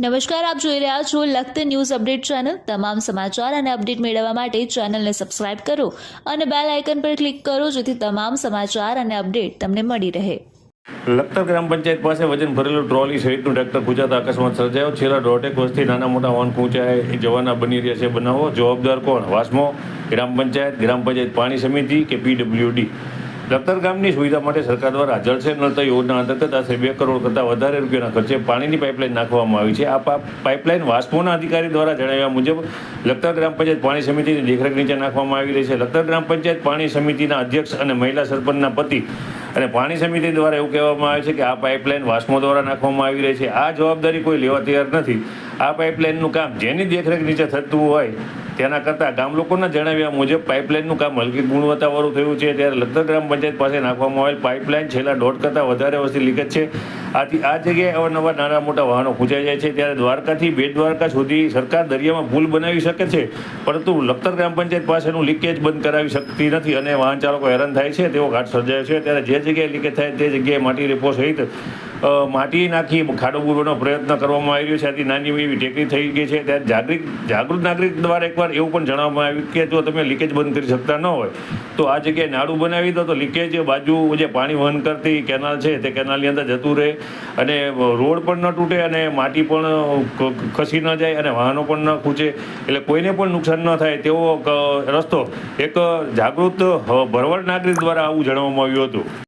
નમસ્કાર, આપ જોઈ રહ્યા છો લખત ન્યૂઝ અપડેટ ચેનલ. તમામ સમાચાર અને અપડેટ મેળવવા માટે ચેનલને સબસ્ક્રાઇબ કરો અને બેલ આઇકન પર ક્લિક કરો, જેથી તમામ સમાચાર અને અપડેટ તમને મળી રહે. લખતર ગ્રામ પંચાયત પાસે વજન ભરેલું ટ્રોલી સહિતનું ટ્રેક્ટર ખૂંચાતા અકસ્માત સર્જાયો. છેલ્લા દોઢેક વર્ષથી નાના મોટા વાહન એ જવાના બની રહ્યા છે બનાવો. જવાબદાર કોણ? વાસ્મો ગ્રામ પંચાયત ગ્રામ પંચાયત પાણી સમિતિ કે પીડબ્લ્યુડી? ગામની સુવિધા માટે સરકાર દ્વારા જળસે નળતા યોજના અંતર્ગત આશરે બે કરોડ કરતાં વધારે રૂપિયાના ખર્ચે પાણીની પાઇપલાઇન નાખવામાં આવી છે. આ પાઇપલાઇન વાસ્મોના અધિકારી દ્વારા જણાવ્યા મુજબ, લખતર ગ્રામ પંચાયત પાણી સમિતિની દેખરેખ નીચે નાખવામાં આવી રહી છે. લખતર ગ્રામ પંચાયત પાણી સમિતિના અધ્યક્ષ અને મહિલા સરપંચના પતિ અને પાણી સમિતિ દ્વારા એવું કહેવામાં આવે છે કે આ પાઇપલાઇન વાસ્મો દ્વારા નાખવામાં આવી રહી છે. આ જવાબદારી કોઈ લેવા તૈયાર નથી. આ પાઇપલાઇનનું કામ જેની દેખરેખ નીચે થતું હોય તેના કરતાં ગામ લોકોના જણાવ્યા મુજબ પાઇપલાઇનનું કામ હલકી ગુણવત્તાવાળું થયું છે. ત્યારે લખતર ગ્રામ પંચાયત પાસે નાખવામાં આવેલ પાઇપલાઇન છેલ્લા દોઢ કરતાં વધારે વર્ષથી લીકેજ છે. આથી આ જગ્યાએ અવારનવાર નાના મોટા વાહનો ખૂંચાઈ જાય છે. ત્યારે દ્વારકાથી બેટ દ્વારકા સુધી સરકાર દરિયામાં પુલ બનાવી શકે છે. પરંતુ લખતર ગ્રામ પંચાયત પાસેનું લીકેજ બંધ કરાવી શકતી નથી અને વાહન ચાલકો હેરાન થાય છે. તેવો ઘાટ સર્જાયો છે. ત્યારે જે જગ્યાએ લીકેજ થાય તે જગ્યાએ માટી રેપો સહિત માટી નાખી ખાડો પૂરવાનો પ્રયત્ન કરવામાં આવ્યો છે. આથી નાની એવી ટેકરી થઈ ગઈ છે. ત્યારે જાગૃત જાગૃત નાગરિક દ્વારા એકવાર એવું પણ જણાવવામાં આવ્યું કે જો તમે લીકેજ બંધ કરી શકતા ન હોય, તો આ જગ્યાએ નાડું બનાવી દો, તો લીકેજ બાજુ જે પાણી વહન કરતી કેનાલ છે, તે કેનાલની અંદર જતું રહે અને રોડ પણ ન તૂટે અને માટી પણ ખસી ન જાય અને વાહનો પણ ન ખૂંચે. એટલે કોઈને પણ નુકસાન ન થાય તેવો રસ્તો એક જાગૃત ભરવાડ નાગરિક દ્વારા આવું જણાવવામાં આવ્યું હતું.